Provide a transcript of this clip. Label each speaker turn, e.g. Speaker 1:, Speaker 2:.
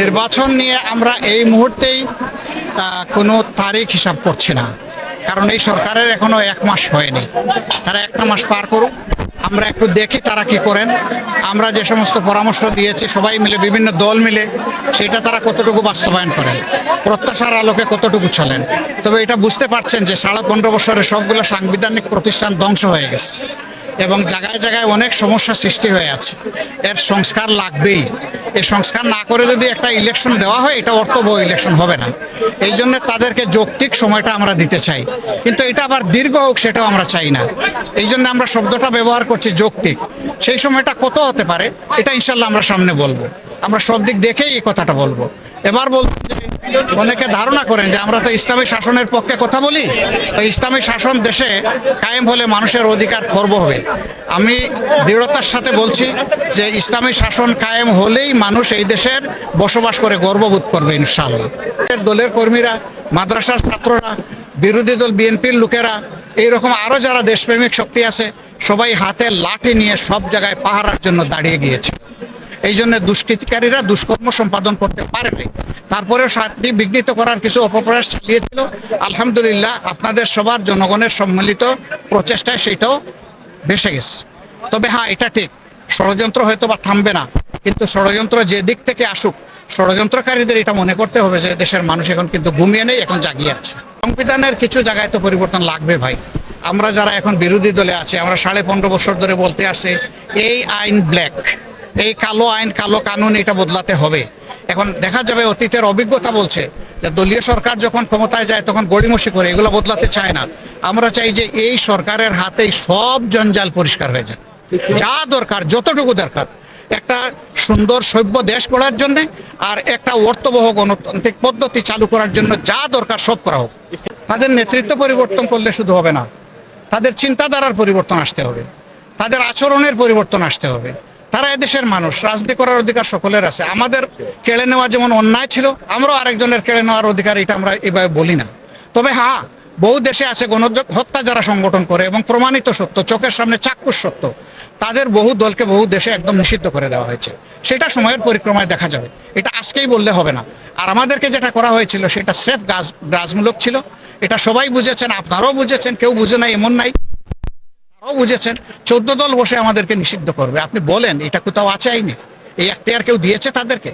Speaker 1: নির্বাচন নিয়ে আমরা এই মুহূর্তেই কোনো তারিখ হিসাব করছি না। কারণ এই সরকারের এখনও এক মাস হয়নি। তারা একটা মাস পার করুক। আমরা একটু দেখি তারা কি করেন। আমরা যে সমস্ত পরামর্শ দিয়েছি, সবাই মিলে, বিভিন্ন দল মিলে, সেটা তারা কতটুকু বাস্তবায়ন করেন? প্রত্যাশার আলোকে কতটুকু চলেন? তবে এটা বুঝতে পারছেন যে সাড়ে পনেরো বছরে সবগুলো সাংবিধানিক প্রতিষ্ঠান ধ্বংস হয়ে গেছে। এবং জায়গায় জায়গায় অনেক সমস্যা সৃষ্টি হয়ে আছে। এর সংস্কার লাগবেই। এই সংস্কার না করে যদি একটা ইলেকশন দেওয়া হয়, এটা অর্থবহ ইলেকশন হবে না। এই জন্য তাদেরকে যৌক্তিক সময়টা আমরা দিতে চাই। কিন্তু এটা আবার দীর্ঘ হোক, সেটাও আমরা চাই না। এই জন্য আমরা শব্দটা ব্যবহার করছি যৌক্তিক। সেই সময়টা কত হতে পারে, এটা ইনশাল্লাহ আমরা সামনে বলব। আমরা সব দিক দেখেই এই কথাটা বলব। এবার বলব যে, অনেকে ধারণা করেন যে, আমরা তো ইসলামী শাসনের পক্ষে কথা বলি। তো ইসলামী শাসন দেশে কায়েম হলে মানুষের অধিকার খর্ব হবে। আমি দৃঢ়তার সাথে বলছি যে ইসলামী শাসন কায়েম হলেই মানুষ এই দেশের বসবাস করে, গর্ববোধ করবে ইনশাআল্লাহ। দলের কর্মীরা, মাদ্রাসার ছাত্ররা, বিরোধী দল, বিএনপির লোকেরা, এইরকম আরও যারা দেশপ্রেমিক শক্তি আছে, সবাই হাতে লাঠি নিয়ে সব জায়গায় পাহারার জন্য দাঁড়িয়ে গিয়েছে। এই জন্য দুষ্কৃতিকারীরা দুষ্কর্ম সম্পাদন করতে পারেনি। তারপরেও সাতটি বিঘ্নিত করার কিছু অপপ্রয়াস চালিয়েছিল। আলহামদুলিল্লাহ, আপনাদের সবার জনগণের সম্মিলিত প্রচেষ্টায় সেটাও ভেসে গেছে। তবে হ্যাঁ এটা ঠিক। ষড়যন্ত্র হয়তো বা থামবে না, কিন্তু ষড়যন্ত্র যে দিক থেকে আসুক, ষড়যন্ত্রকারীদের এটা মনে করতে হবে যে দেশের মানুষ এখন কিন্তু ঘুমিয়ে নেই, এখন জাগিয়ে আছে। সংবিধানের কিছু জায়গায় তো পরিবর্তন লাগবে ভাই। আমরা যারা এখন বিরোধী দলে আছি, আমরা সাড়ে পনেরো বছর ধরে বলতে আসছি, এই আইন ব্ল্যাক, এই কালো আইন, কালো কানুন, এটা বদলাতে হবে। এখন দেখা যাবে অতীতের অভিজ্ঞতা বলছে যে দলীয় সরকার যখন ক্ষমতায় যায়, তখন গড়িমসি করে, এগুলো বদলাতে চায় না। আমরা চাই যে এই সরকারের হাতেই সব জঞ্জাল পরিষ্কার হয়ে যায় যা দরকার, যতটুকু দরকার। একটা সুন্দর সভ্য দেশ গড়ার জন্য আর একটা অর্থবহ গণতান্ত্রিক পদ্ধতি চালু করার জন্য যা দরকার সব করা হোক। তাদের নেতৃত্ব পরিবর্তন করলে শুধু হবে না। তাদের চিন্তাধারার পরিবর্তন আসতে হবে। তাদের আচরণের পরিবর্তন আসতে হবে। তারা এদেশের মানুষ, রাজনীতি করার অধিকার সকলের আছে। আমাদের কেড়ে নেওয়া যেমন অন্যায় ছিল, আমরাও আরেকজনের কেড়ে নেওয়ার অধিকার এটা আমরা এভাবে বলি না। তবে হ্যাঁ বহু দেশে আছে গণ হত্যা যারা সংগঠন করে এবং প্রমাণিত সত্য, চোখের সামনে চাক্ষুষ সত্য, তাদের বহু দলকে বহু দেশে একদম নিষিদ্ধ করে দেওয়া হয়েছে। সেটা সময়ের পরিক্রমায় দেখা যাবে। এটা আজকেই বললে হবে না। আর আমাদেরকে যেটা করা হয়েছিল সেটা স্রেফ গাছ গ্রাজমূলক ছিল। এটা সবাই বুঝেছেন, আপনারাও বুঝেছেন, কেউ বুঝে নাই, এমন নাই। তারাও বুঝেছেন, চোদ্দ দল বসে আমাদেরকে নিষিদ্ধ করবে। আপনি বলেন, এটা কোথাও আছে আইনে? এই এখতিয়ার কেউ দিয়েছে তাদেরকে?